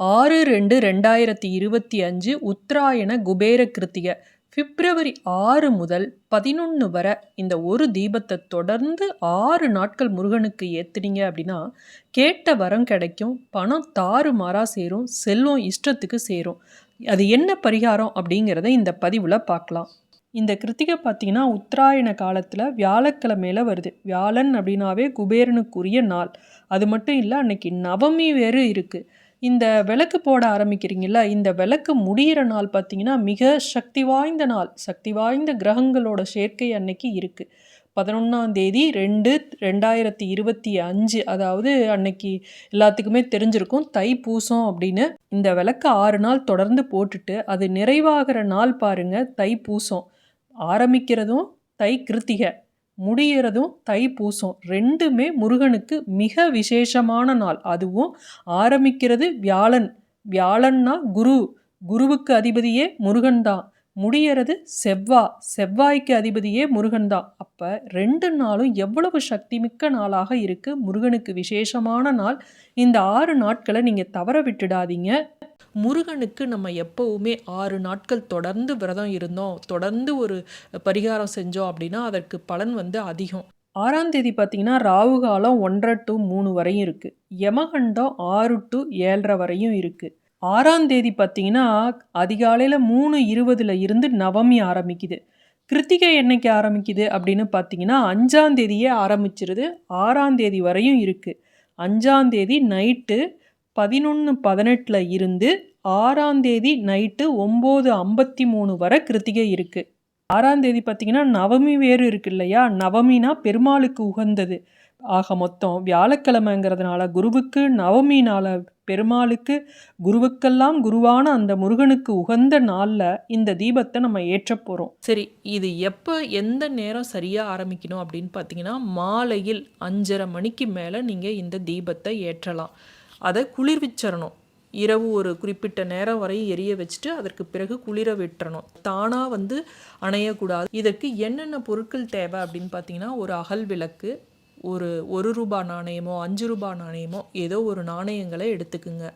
ஆறு ரெண்டு ரெண்டாயிரத்தி இருபத்தி அஞ்சு உத்தராயண குபேர கிருத்திகை பிப்ரவரி ஆறு முதல் பதினொன்று வரை இந்த ஒரு தீபத்தை தொடர்ந்து ஆறு நாட்கள் முருகனுக்கு ஏற்றுனீங்க அப்படின்னா கேட்ட வரம் கிடைக்கும் பணம் தாறுமாறாக சேரும் செல்வம் இஷ்டத்துக்கு சேரும். அது என்ன பரிகாரம் அப்படிங்கிறத இந்த பதிவில் பார்க்கலாம். இந்த கிருத்திகை பார்த்தீங்கன்னா உத்தராயண காலத்தில் வியாழக்கிழமையில் வருது. வியாழன் அப்படின்னாவே குபேரனுக்குரிய நாள். அது மட்டும் இல்லை அன்னைக்கு நவமி வேறு இருக்குது இந்த விளக்கு போட ஆரம்பிக்கிறீங்கள இந்த விளக்கு முடியிற நாள் பார்த்தீங்கன்னா மிக சக்தி வாய்ந்த நாள். சக்தி வாய்ந்த கிரகங்களோட சேர்க்கை அன்னைக்கு இருக்குது பதினொன்றாம் தேதி ரெண்டு ரெண்டாயிரத்தி இருபத்தி அஞ்சு அதாவது அன்னைக்கு எல்லாத்துக்குமே தெரிஞ்சிருக்கும் பூசம் அப்படின்னு. இந்த விளக்கு ஆறு நாள் தொடர்ந்து போட்டுட்டு அது நிறைவாகிற நாள் பாருங்கள் தை பூசம். ஆரம்பிக்கிறதும் தை கிருத்திகை. முடியறதும் தைப்பூசம் ரெண்டுமே முருகனுக்கு மிக விசேஷமான நாள். அதுவும் ஆரம்பிக்கிறது வியாழன். வியாழன்னா குரு. குருவுக்கு அதிபதியே முருகன் தான் முடியறது செவ்வா. செவ்வாய்க்கு அதிபதியே முருகன் தான் அப்போ ரெண்டு நாளும் எவ்வளவு சக்தி மிக்க நாளாக இருக்குது முருகனுக்கு விசேஷமான நாள். இந்த ஆறு நாட்களை நீங்கள் தவற விட்டுடாதீங்க. முருகனுக்கு நம்ம எப்போவுமே ஆறு நாட்கள் தொடர்ந்து விரதம் இருந்தோம் தொடர்ந்து ஒரு பரிகாரம் செஞ்சோம் அப்படின்னா அதற்கு பலன் வந்து அதிகம். ஆறாம் தேதி பார்த்தீங்கன்னா ராகு காலம் ஒன்றரை டு மூணு வரையும் இருக்குது யமகண்டம் ஆறு டு ஏழரை வரையும் இருக்குது ஆறாம் தேதி பார்த்தீங்கன்னா அதிகாலையில் மூணு இருபதுல இருந்து நவமி ஆரம்பிக்குது. கிருத்திகை என்னைக்கு ஆரம்பிக்குது அப்படின்னு பார்த்தீங்கன்னா அஞ்சாம் தேதியே ஆரம்பிச்சிருது. ஆறாம் தேதி வரையும் இருக்குது அஞ்சாம் தேதி நைட்டு பதினொன்று பதினெட்டில் இருந்து ஆறாந்தேதி நைட்டு ஒம்பது ஐம்பத்தி மூணு வரை கிருத்திகை இருக்குது ஆறாந்தேதி பார்த்திங்கன்னா நவமி வேறு இருக்கு இல்லையா? நவமினா பெருமாளுக்கு உகந்தது. ஆக மொத்தம் வியாழக்கிழமைங்கிறதுனால குருவுக்கு நவமி பெருமாளுக்கு குருவுக்கெல்லாம் குருவான அந்த முருகனுக்கு உகந்த நாளில் இந்த தீபத்தை நம்ம ஏற்ற போகிறோம் சரி இது எப்போ எந்த நேரம் சரியாக ஆரம்பிக்கணும் அப்படின்னு பார்த்தீங்கன்னா மாலையில் அஞ்சரை மணிக்கு மேலே நீங்கள் இந்த தீபத்தை ஏற்றலாம். அதை குளிர்விச்சிடணும் இரவு ஒரு குறிப்பிட்ட நேரம் வரை எரிய வச்சுட்டு அதற்கு பிறகு குளிர விட்டுறணும். தானாக வந்து அணையக்கூடாது. இதற்கு என்னென்ன பொருட்கள் தேவை அப்படின்னு பார்த்தீங்கன்னா ஒரு அகல் விளக்கு ஒரு ஒரு ரூபாய் நாணயமோ அஞ்சு ரூபாய் நாணயமோ ஏதோ ஒரு நாணயங்களை எடுத்துக்குங்க.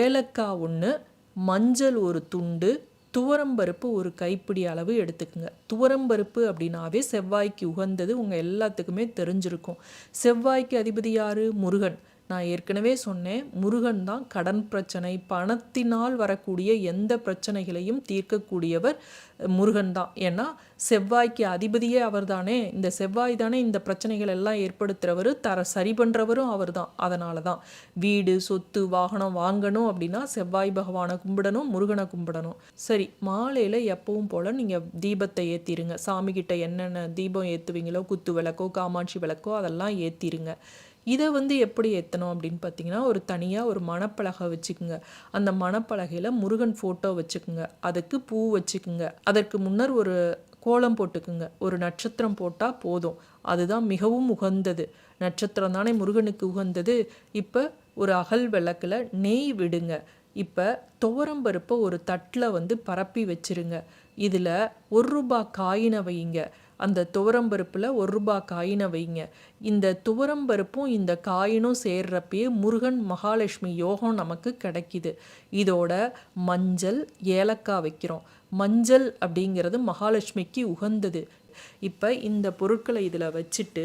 ஏலக்காய் ஒன்று மஞ்சள் ஒரு துண்டு துவரம்பருப்பு ஒரு கைப்பிடி அளவு எடுத்துக்குங்க. துவரம்பருப்பு அப்படின்னாவே செவ்வாய்க்கு உகந்தது உங்கள் எல்லாத்துக்குமே தெரிஞ்சிருக்கும். செவ்வாய்க்கு அதிபதி யார்? முருகன். நான் ஏற்கனவே சொன்னேன் முருகன் தான் கடன் பிரச்சனை பணத்தினால் வரக்கூடிய எந்த பிரச்சனைகளையும் தீர்க்கக்கூடியவர் முருகன் தான். ஏன்னா செவ்வாய்க்கு அதிபதியே அவர் தானே இந்த செவ்வாய் தானே இந்த பிரச்சனைகள் எல்லாம் ஏற்படுத்துகிறவர் தர சரி பண்ணுறவரும் அவர் தான் அதனால தான். வீடு சொத்து வாகனம் வாங்கணும் அப்படின்னா செவ்வாய் பகவானை கும்பிடணும் முருகனை கும்பிடணும். சரி மாலையில் எப்பவும் போல் நீங்கள் தீபத்தை ஏற்றிருங்க சாமிக்கிட்ட என்னென்ன தீபம் ஏற்றுவீங்களோ குத்து விளக்கோ காமாட்சி விளக்கோ அதெல்லாம் ஏற்றிருங்க இதை வந்து எப்படி ஏற்றணும் அப்படின்னு பார்த்தீங்கன்னா ஒரு தனியாக ஒரு மணப்பலகை வச்சுக்குங்க. அந்த மணப்பலகையில் முருகன் ஃபோட்டோ வச்சுக்கோங்க. அதுக்கு பூ வச்சுக்கோங்க. அதற்கு முன்னர் ஒரு கோலம் போட்டுக்குங்க. ஒரு நட்சத்திரம் போட்டால் போதும். அதுதான் மிகவும் உகந்தது. நட்சத்திரம் தானே முருகனுக்கு உகந்தது. இப்போ ஒரு அகல் விளக்கில் நெய் விடுங்க. இப்போ துவரம் பருப்பை ஒரு தட்டில் வந்து பரப்பி வச்சிருங்க. இதில் ஒரு ரூபா காயினை வைங்க அந்த துவரம்பருப்பில் ஒரு ரூபா காயினை வைங்க. இந்த துவரம்பருப்பும் இந்த காயினும் சேர்றப்பயே முருகன் மகாலட்சுமி யோகம் நமக்கு கிடைக்கிது. இதோட மஞ்சள் ஏலக்காய் வைக்கிறோம். மஞ்சள் அப்படிங்கிறது மகாலட்சுமிக்கு உகந்தது. இப்போ இந்த பொருட்களை இதில் வச்சுட்டு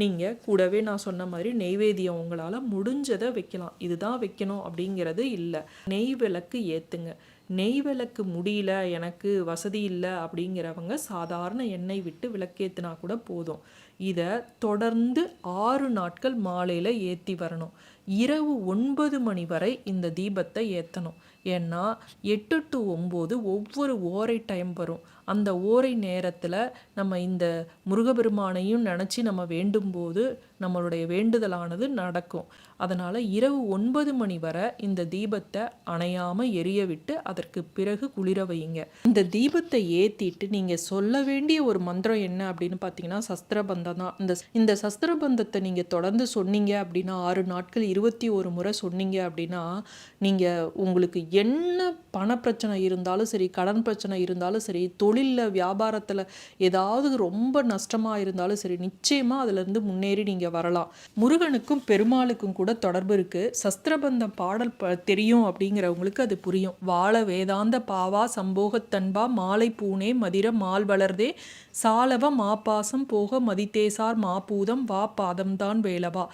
நீங்கள் கூடவே நான் சொன்ன மாதிரி நெய்வேதியம் உங்களால் முடிஞ்சதை வைக்கலாம். இதுதான் வைக்கணும் அப்படிங்கிறது இல்லை. நெய் விளக்கு ஏற்றுங்க நெய் விளக்கு முடியல எனக்கு வசதி இல்லை அப்படிங்கிறவங்க சாதாரண எண்ணெய் விட்டு விளக்கேற்றினா கூட போதும். இதை தொடர்ந்து ஆறு நாட்கள் மாலையில் ஏற்றி வரணும். இரவு ஒன்பது மணி வரை இந்த தீபத்தை ஏற்றணும் ஏன்னா எட்டு டு ஒம்பது ஒவ்வொரு ஓரை டைம் வரும். அந்த ஓரை நேரத்தில் நம்ம இந்த முருகபெருமானையும் நினச்சி நம்ம வேண்டும் போது நம்மளுடைய வேண்டுதலானது நடக்கும். அதனால் இரவு ஒன்பது மணி வரை இந்த தீபத்தை அணையாமல் எரிய விட்டு அதற்கு பிறகு குளிர வையுங்க. இந்த தீபத்தை ஏற்றிட்டு நீங்கள் சொல்ல வேண்டிய ஒரு மந்திரம் என்ன அப்படின்னு பார்த்தீங்கன்னா சஸ்திரபந்தம் தான். இந்த இந்த சஸ்திரபந்தத்தை நீங்கள் தொடர்ந்து சொன்னீங்க அப்படின்னா ஆறு நாட்கள் இருபத்தி ஒரு முறை சொன்னீங்க அப்படின்னா நீங்கள் உங்களுக்கு என்ன பணப்பிரச்சனை இருந்தாலும் சரி கடன் பிரச்சனை இருந்தாலும் சரி தொழிலில் வியாபாரத்தில் ஏதாவது ரொம்ப நஷ்டமாக இருந்தாலும் சரி நிச்சயமாக அதுலேருந்து முன்னேறி நீங்கள் வரலாம். முருகனுக்கும் பெருமாளுக்கும் கூட தொடர்பு இருக்குது சஸ்திரபந்தம் பாடல் ப தெரியும் அப்படிங்கிறவங்களுக்கு அது புரியும். வாழ வேதாந்த பாவா சம்போகத்தன்பா மாலை பூனே மதிர மால் வளர்தே சாலவ மாப்பாசம் போக மதித்தேசார் மாபூதம் வா பாதம்தான் வேலவா.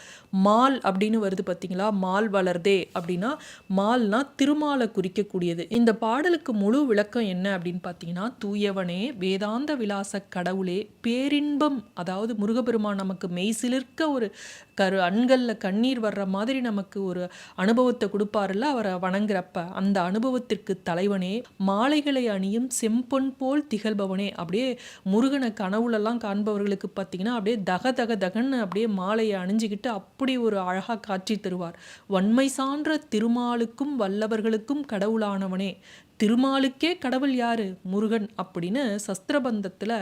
மால் அப்படின்னு வருது பார்த்தீங்களா மால் வளர்தே அப்படின்னா மால்னா திருமாலை குறிக்கக்கூடியது. இந்த பாடலுக்கு முழு விளக்கம் என்ன அப்படின்னு பார்த்தீங்கன்னா தூயவனே வேதாந்த விலாச கடவுளே பேரின்பம் அதாவது முருகப்பெருமான் நமக்கு மெய்சிலிர்க்க ஒரு கரு கண்களில் கண்ணீர் வர்ற மாதிரி நமக்கு ஒரு அனுபவத்தை கொடுப்பாருல்ல அவரை வணங்குறப்ப. அந்த அனுபவத்திற்கு தலைவனே மாலைகளை அணியும் செம்பொன் போல் திகழ்பவனே. அப்படியே முருகனை கனவுலெல்லாம் காண்பவர்களுக்கு பார்த்தீங்கன்னா அப்படியே தக தக தகன்னு அப்படியே மாலையை அணிஞ்சுக்கிட்டு அப்படி ஒரு அழகாக காட்சி தருவார். வன்மை சான்ற திருமாலுக்கும் வல்லவர்களுக்கும் கடவுளானவனே. திருமாலுக்கே கடவுள் யாரு? முருகன் அப்படின்னு சஸ்திரபந்தத்தில்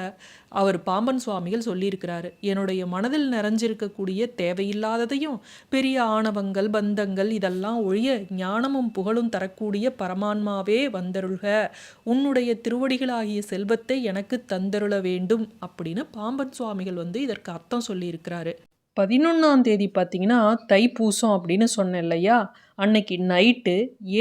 அவர் பாம்பன் சுவாமிகள் சொல்லியிருக்கிறாரு. என்னுடைய மனதில் நிறைஞ்சிருக்கக்கூடிய தேவையில்லாததையும் பெரிய ஆணவங்கள் பந்தங்கள் இதெல்லாம் ஒழிய ஞானமும் புகழும் தரக்கூடிய பரமான்மாவே வந்தருள்க. உன்னுடைய திருவடிகளாகிய செல்வத்தை எனக்கு தந்தருள வேண்டும் அப்படின்னு பாம்பன் சுவாமிகள் வந்து இதற்கு அர்த்தம் சொல்லியிருக்கிறாரு. பதினொன்றாம் தேதி பார்த்தீங்கன்னா தைப்பூசம் அப்படின்னு சொன்னேன் இல்லையா? அன்னைக்கு நைட்டு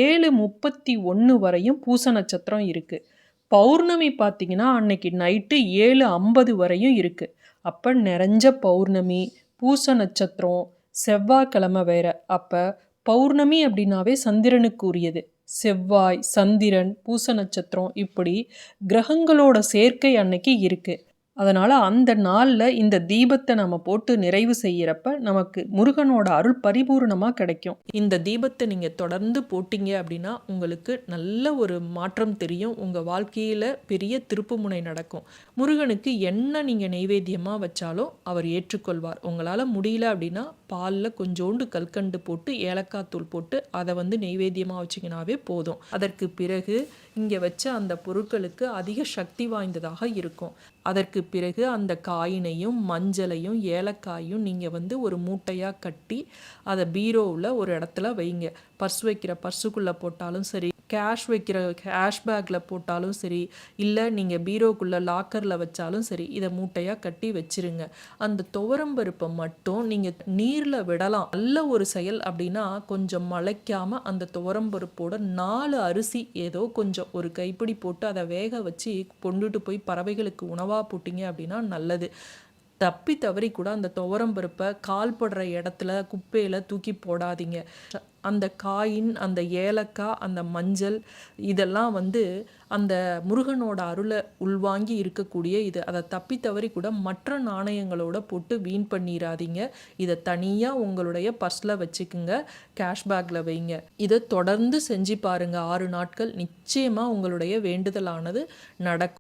ஏழு முப்பத்தி ஒன்று வரையும் பூச நட்சத்திரம் இருக்குது பௌர்ணமி பார்த்திங்கன்னா அன்னைக்கு நைட்டு ஏழு ஐம்பது வரையும் இருக்குது அப்போ நிறைஞ்ச பௌர்ணமி பூச நட்சத்திரம் செவ்வாய்க்கிழமை வேற. அப்போ பௌர்ணமி அப்படின்னாவே சந்திரனுக்கு உரியது. செவ்வாய் சந்திரன் பூச நட்சத்திரம் இப்படி கிரகங்களோட சேர்க்கை அன்னைக்கு இருக்குது அதனால் அந்த நாளில் இந்த தீபத்தை நம்ம போட்டு நிறைவு செய்கிறப்ப நமக்கு முருகனோட அருள் பரிபூர்ணமாக கிடைக்கும். இந்த தீபத்தை நீங்கள் தொடர்ந்து போட்டிங்க அப்படின்னா உங்களுக்கு நல்ல ஒரு மாற்றம் தெரியும். உங்கள் வாழ்க்கையில் பெரிய திருப்புமுனை நடக்கும். முருகனுக்கு என்ன நீங்கள் நெய்வேத்தியமாக வச்சாலும் அவர் ஏற்றுக்கொள்வார். உங்களால் முடியல அப்படின்னா பாலில் கொஞ்சோண்டு கல்கண்டு போட்டு ஏலக்காய் தூள் போட்டு அதை வந்து நெய்வேத்தியமாக வச்சிங்கனாவே போதும். அதற்கு பிறகு இங்கே வச்ச அந்த பொருட்களுக்கு அதிக சக்தி வாய்ந்ததாக இருக்கும். அதற்கு பிறகு அந்த காயினையும் மஞ்சளையும் ஏலக்காயும் நீங்கள் வந்து ஒரு மூட்டையாக கட்டி அதை பீரோவில் ஒரு இடத்துல வைங்க. பர்ஸ் வைக்கிற பர்ஸுக்குள்ளே போட்டாலும் சரி கேஷ் வைக்கிற கேஷ் பேக்கில் போட்டாலும் சரி இல்லை நீங்கள் பீரோக்குள்ளே லாக்கரில் வச்சாலும் சரி இதை மூட்டையாக கட்டி வச்சிருங்க. அந்த துவரம்பருப்பை மட்டும் நீங்கள் நீரில் விடலாம். நல்ல ஒரு செயல் அப்படின்னா கொஞ்சம் மலைக்காமல் அந்த துவரம்பருப்போட நாலு அரிசி ஏதோ கொஞ்சம் ஒரு கைப்பிடி போட்டு அதை வேக வச்சு கொண்டுட்டு போய் பறவைகளுக்கு உணவாக போட்டிங்க அப்படின்னா நல்லது. தப்பி தவறி கூட அந்த துவரம் பருப்பை கால் படுற இடத்துல குப்பையில் தூக்கி போடாதீங்க. அந்த காயின் அந்த ஏலக்காய் அந்த மஞ்சள் இதெல்லாம் வந்து அந்த முருகனோட அருளை உள்வாங்கி இருக்கக்கூடிய இது. அதை தப்பி தவறி கூட மற்ற நாணயங்களோட போட்டு வீண் பண்ணிடாதீங்க இதை தனியாக உங்களுடைய பர்ஸில் வச்சுக்குங்க. கேஷ்பேக்கில் வைங்க. இதை தொடர்ந்து செஞ்சு பாருங்கள் ஆறு நாட்கள் நிச்சயமாக உங்களுடைய வேண்டுதலானது நடக்கும்.